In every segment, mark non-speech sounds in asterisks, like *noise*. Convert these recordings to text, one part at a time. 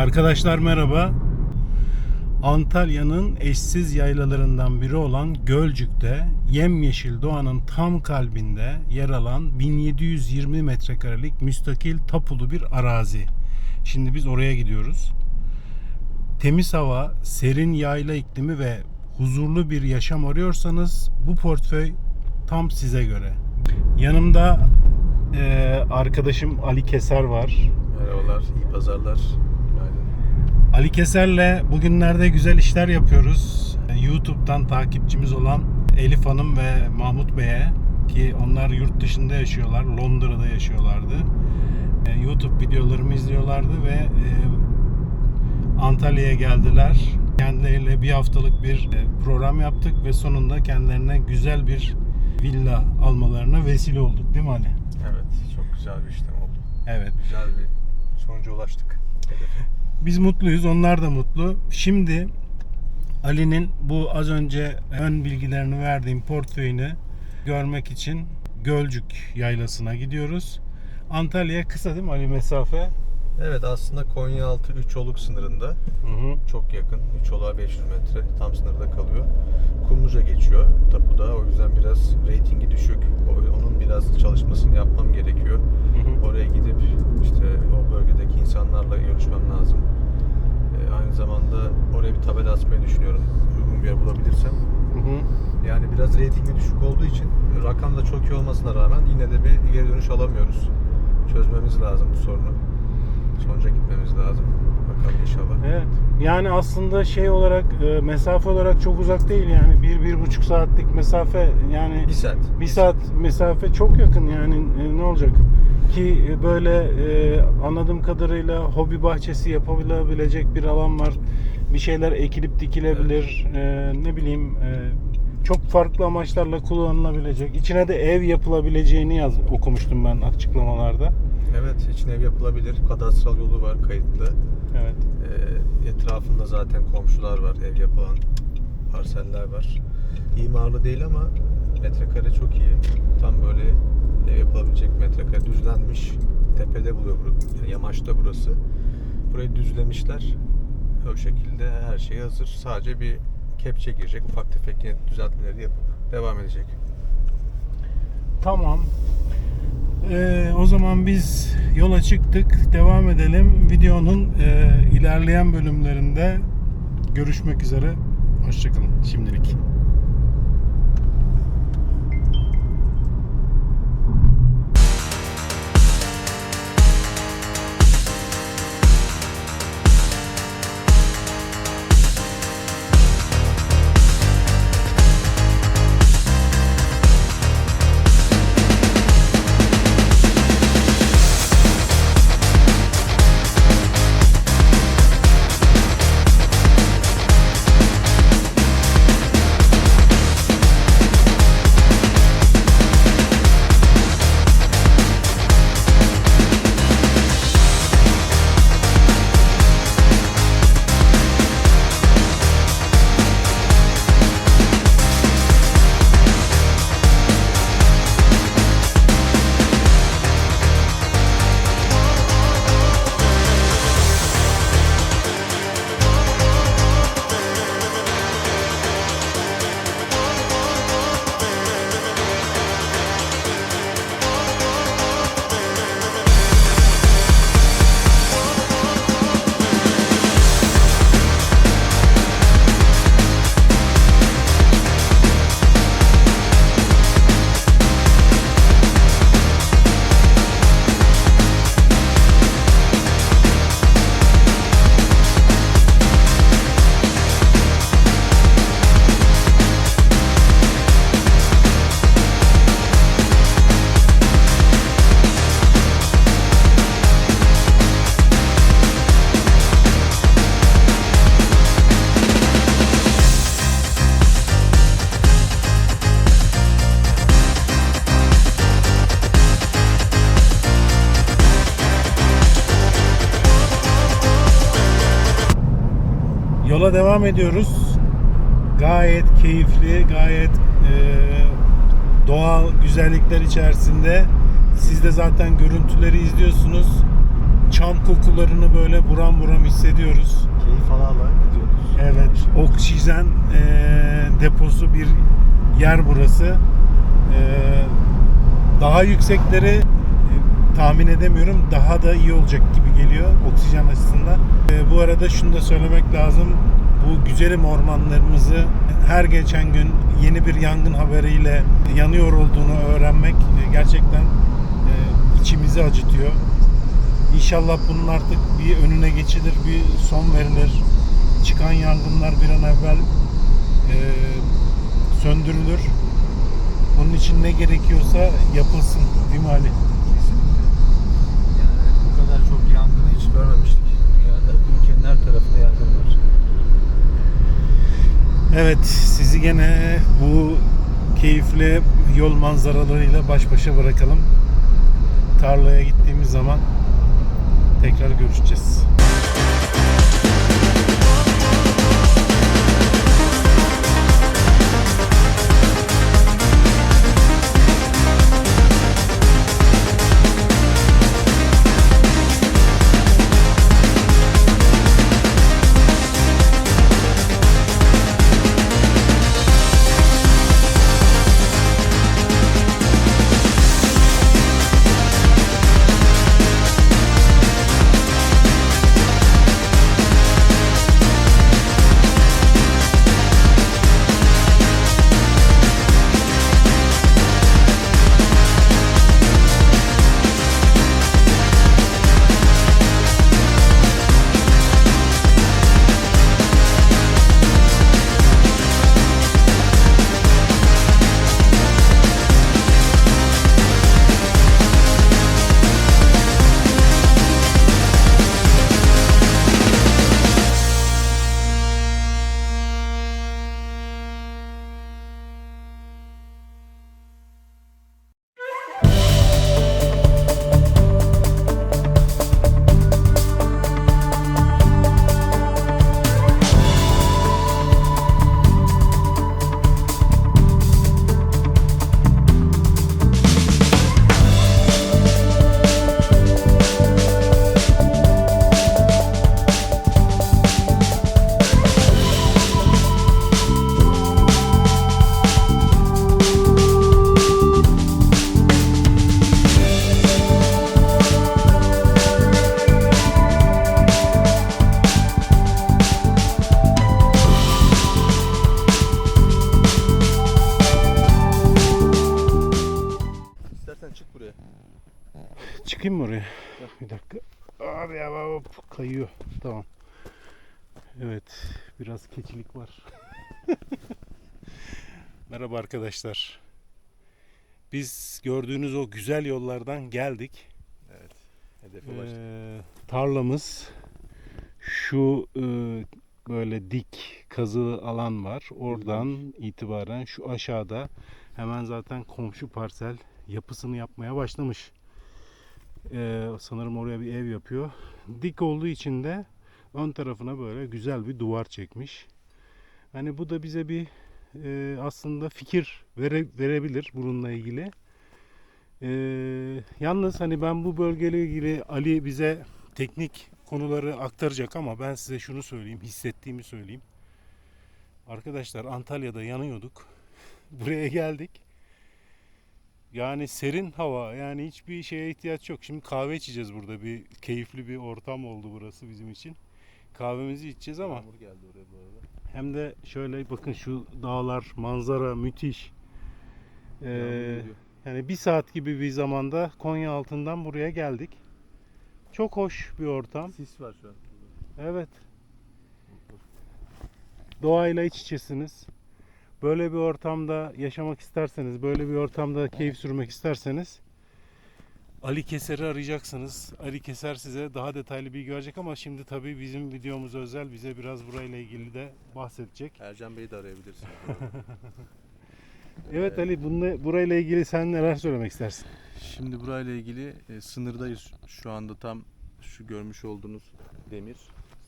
Arkadaşlar merhaba. Antalya'nın eşsiz yaylalarından biri olan Gölcük'te yemyeşil doğanın tam kalbinde yer alan 1720 metrekarelik müstakil tapulu bir arazi. Şimdi biz oraya gidiyoruz. Temiz hava, serin yayla iklimi ve huzurlu bir yaşam arıyorsanız bu portföy tam size göre. Yanımda eee, arkadaşım Ali Keser var. Merhabalar, iyi pazarlar. Ali Keser'le bugünlerde güzel işler yapıyoruz. YouTube'dan takipçimiz olan Elif Hanım ve Mahmut Bey'e ki onlar yurt dışında yaşıyorlar, Londra'da yaşıyorlardı. E, YouTube videolarımı izliyorlardı ve e, Antalya'ya geldiler. Kendileriyle bir haftalık bir e, program yaptık ve sonunda kendilerine güzel bir villa almalarına vesile olduk değil mi Ali? Evet, çok güzel bir işlem oldu. Evet. Güzel bir sonuca ulaştık. Hedefe. Biz mutluyuz, onlar da mutlu. Şimdi Ali'nin bu az önce ön bilgilerini verdiğim portföyünü görmek için Gölcük yaylasına gidiyoruz. Antalya kısa değil mi Ali mesafe? Evet, aslında Konyaaltı 3 oluk sınırında. Hı hı. Çok yakın. 3 oluğa 500 metre. Tam sınırda kalıyor. Kumluca geçiyor tapuda. O yüzden biraz reytingi düşük. Onun biraz çalışmasını yapmam gerekiyor. Hı hı. Oraya gidip işte o bölgedeki insanlarla görüşmem lazım. Ee, aynı zamanda oraya bir tabela asmayı düşünüyorum. Uygun bir yer bulabilirsem. Hı hı. Yani biraz reytingi düşük olduğu için rakam da çok iyi olmasına rağmen yine de bir geri dönüş alamıyoruz. Çözmemiz lazım bu sorunu. Sonuca gitmemiz lazım. Bakalım inşallah. Evet. Yani aslında şey olarak e, mesafe olarak çok uzak değil yani bir bir buçuk saatlik mesafe yani Bir saat. bir saat mesafe çok yakın yani e, ne olacak ki e, böyle e, anladığım kadarıyla hobi bahçesi yapılabilecek bir alan var bir şeyler ekilip dikilebilir E, ne bileyim e, çok farklı amaçlarla kullanılabilecek içine de ev yapılabileceğini yaz okumuştum ben açıklamalarda Evet, içine ev yapılabilir. Kadastral yolu var kayıtlı. evet Ee, etrafında zaten komşular var, ev yapılan parseller var. İmarlı değil ama metrekare çok iyi. Tam böyle ev yapılabilecek metrekare düzlenmiş. Tepede buluyor bu, yani yamaçta burası. Burayı düzlemişler. O şekilde her şey hazır. Sadece bir kepçe girecek. Ufak tefek düzeltmeleri yapıp devam edecek. Tamam. Ee, o zaman biz yola çıktık. Devam edelim. Videonun e, ilerleyen bölümlerinde görüşmek üzere. Hoşçakalın şimdilik. Yola devam ediyoruz. Gayet keyifli, gayet e, doğal güzellikler içerisinde. Siz de zaten görüntüleri izliyorsunuz. çam kokularını böyle buram buram hissediyoruz. Keyif ala ala gidiyoruz. Evet, oksijen eee, deposu bir yer burası. Eee, daha yüksekleri e, tahmin edemiyorum. Daha da iyi olacak gibi geliyor oksijen açısından. E, bu arada şunu da söylemek lazım. Bu güzelim ormanlarımızı her geçen gün yeni bir yangın haberiyle yanıyor olduğunu öğrenmek e, gerçekten e, içimizi acıtıyor. İnşallah bunun artık bir önüne geçilir, bir son verilir. Çıkan yangınlar bir an evvel e, söndürülür. Bunun için ne gerekiyorsa yapılsın değil mi Ali? Kesinlikle. Yani bu kadar çok yangını görmemiştik. Dünyada ülkenin her tarafında yangın var. Evet, sizi gene bu keyifli yol manzaralarıyla baş başa bırakalım. Tarlaya gittiğimiz zaman tekrar görüşeceğiz. Dakika. Abi ya hop, kayıyor. Tamam. Evet, biraz keçilik var. *laughs* Merhaba arkadaşlar. Biz gördüğünüz o güzel yollardan geldik. Evet. Hedefe başladık. Ee, tarlamız şu e, böyle dik kazılı alan var. Oradan itibaren şu aşağıda hemen zaten komşu parsel yapısını yapmaya başlamış. Ee, sanırım oraya bir ev yapıyor. Dik olduğu için de ön tarafına böyle güzel bir duvar çekmiş. Hani bu da bize bir e, aslında fikir vere, verebilir bununla ilgili. Ee, yalnız hani ben bu bölgeyle ilgili Ali bize teknik konuları aktaracak ama ben size şunu söyleyeyim, hissettiğimi söyleyeyim. Arkadaşlar Antalya'da yanıyorduk. *laughs* Buraya geldik. Yani serin hava, yani hiçbir şeye ihtiyaç yok. Şimdi kahve içeceğiz burada. Bir keyifli bir ortam oldu burası bizim için. Kahvemizi içeceğiz ama Yağmur geldi oraya bu arada. hem de şöyle bakın şu dağlar, manzara müthiş. Ee, yani bir saat gibi bir zamanda Konya altından buraya geldik. Çok hoş bir ortam. Sis var şu an. Evet. Doğayla iç içesiniz. Böyle bir ortamda yaşamak isterseniz, böyle bir ortamda keyif sürmek isterseniz Ali Keser'i arayacaksınız. Ali Keser size daha detaylı bilgi verecek ama şimdi tabii bizim videomuz özel. Bize biraz burayla ilgili de bahsedecek. Ercan Bey'i de arayabilirsin. *laughs* Evet Ali, bununla, burayla ilgili sen neler söylemek istersin? Şimdi burayla ilgili e, sınırdayız. Şu anda tam şu görmüş olduğunuz demir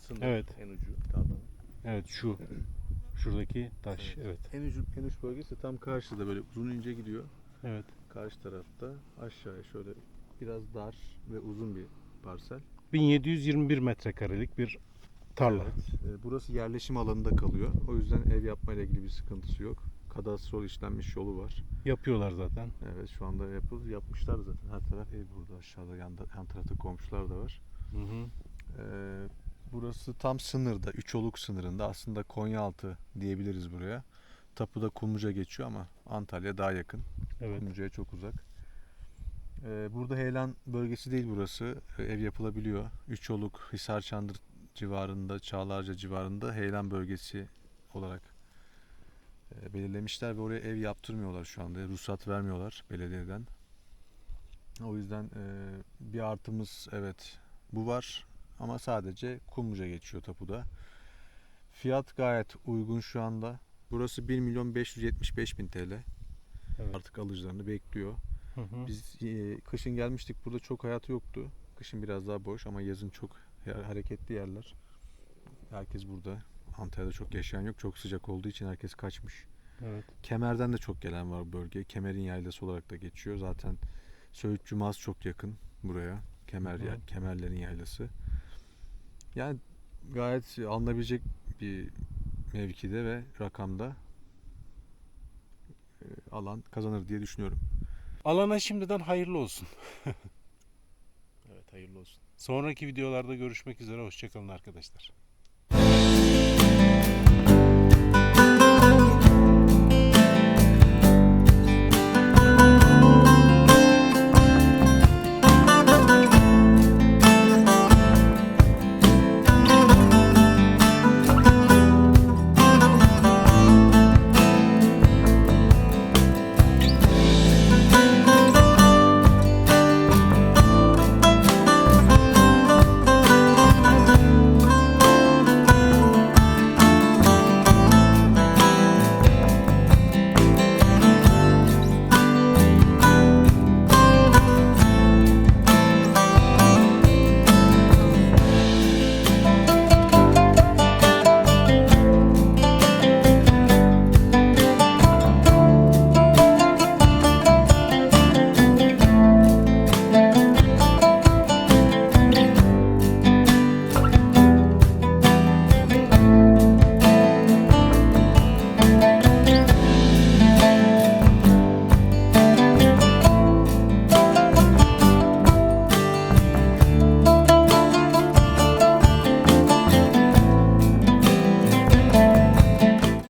sınır Evet. en ucu tarlanın. Evet şu. *clears throat* Şuradaki taş. Evet. En ucu en uç bölgesi tam karşıda böyle uzun ince gidiyor. Evet. Karşı tarafta aşağıya şöyle biraz dar ve uzun bir parsel. 1721 metrekarelik bir tarla. Evet, e, burası yerleşim alanında kalıyor. O yüzden ev yapmayla ilgili bir sıkıntısı yok. Kadastrol işlenmiş yolu var. Yapıyorlar zaten. Evet şu anda yapıl yapmışlar zaten. Her taraf ev burada. Aşağıda yan, yan tarafta komşular da var. Hı hı. Ee, burası tam sınırda, Üçoluk sınırında. Aslında Konyaaltı diyebiliriz buraya. Tapuda Kumluca geçiyor ama Antalya daha yakın. Evet. Kumluca'ya çok uzak. Ee, burada heyelan bölgesi değil burası. Ee, Ev yapılabiliyor. Üçoluk, Hisarçandır civarında, Çağlarca civarında heyelan bölgesi olarak e, belirlemişler ve oraya ev yaptırmıyorlar şu anda. Ruhsat vermiyorlar belediyeden. O yüzden e, bir artımız evet bu var ama sadece Kumluca geçiyor tapuda. Fiyat gayet uygun şu anda. Burası 1 milyon 575 bin TL. Evet. Artık alıcılarını bekliyor. Hı hı. Biz e, kışın gelmiştik burada çok hayat yoktu. Kışın biraz daha boş ama yazın çok hareketli yerler. Herkes burada. Antalya'da çok yaşayan yok. Çok sıcak olduğu için herkes kaçmış. Evet. Kemer'den de çok gelen var bu bölgeye. Kemer'in yaylası olarak da geçiyor. Zaten Söğüt Cumaz çok yakın buraya. Kemer ya- Kemerlerin yaylası. Yani gayet alınabilecek bir mevkide ve rakamda e, alan kazanır diye düşünüyorum. Alana şimdiden hayırlı olsun. *laughs* evet hayırlı olsun. Sonraki videolarda görüşmek üzere. Hoşçakalın arkadaşlar.